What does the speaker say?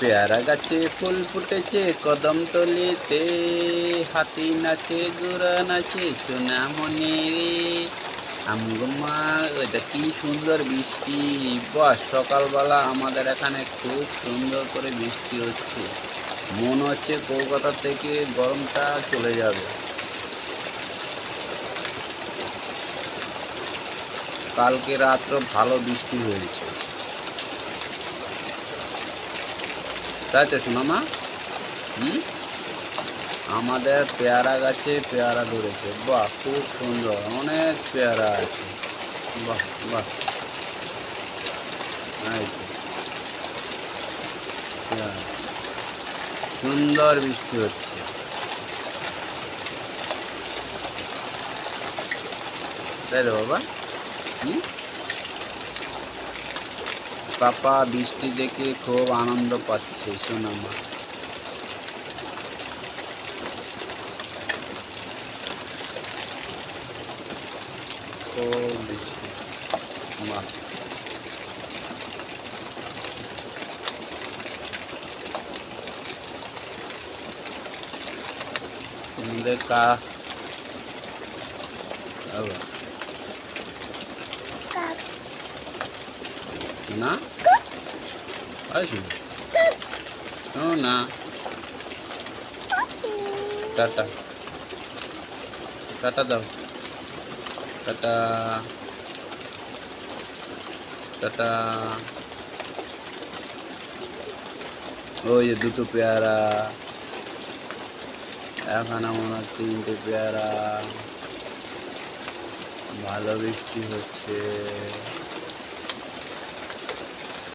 পেয়ারা গাছে ফুল ফুটেছে, কদম তলিতে হাতি নাচে গোরা নাচে, সোনা মনে আমগুমা এটা কি সুন্দর বৃষ্টি। বাস, সকালবেলা আমাদের এখানে খুব সুন্দর করে বৃষ্টি হচ্ছে। মনে হচ্ছে কলকাতা থেকে গরমটা চলে যাবে। কালকে রাত্র ভালো বৃষ্টি হয়েছে। তাই তো শোনো হুম? আমাদের পেয়ারা গাছে পেয়ারা ধরেছে। বাহ, খুব সুন্দর, অনেক পেয়ারা আছে। বাহ বাহ। সুন্দর বৃষ্টি হচ্ছে। তাই বাবা? হুম? পাপা বৃষ্টি দেখে খুব আনন্দ পাচ্ছে সোনামা খুব বৃষ্টি বাহ তোমাদের কা না? না। টাটা। টাটা দাও। টাটা। টাটা। ওই দুটো পেয়ারা। এখানে হয় তিনটে পেয়ারা। ভালো বৃষ্টি হচ্ছে।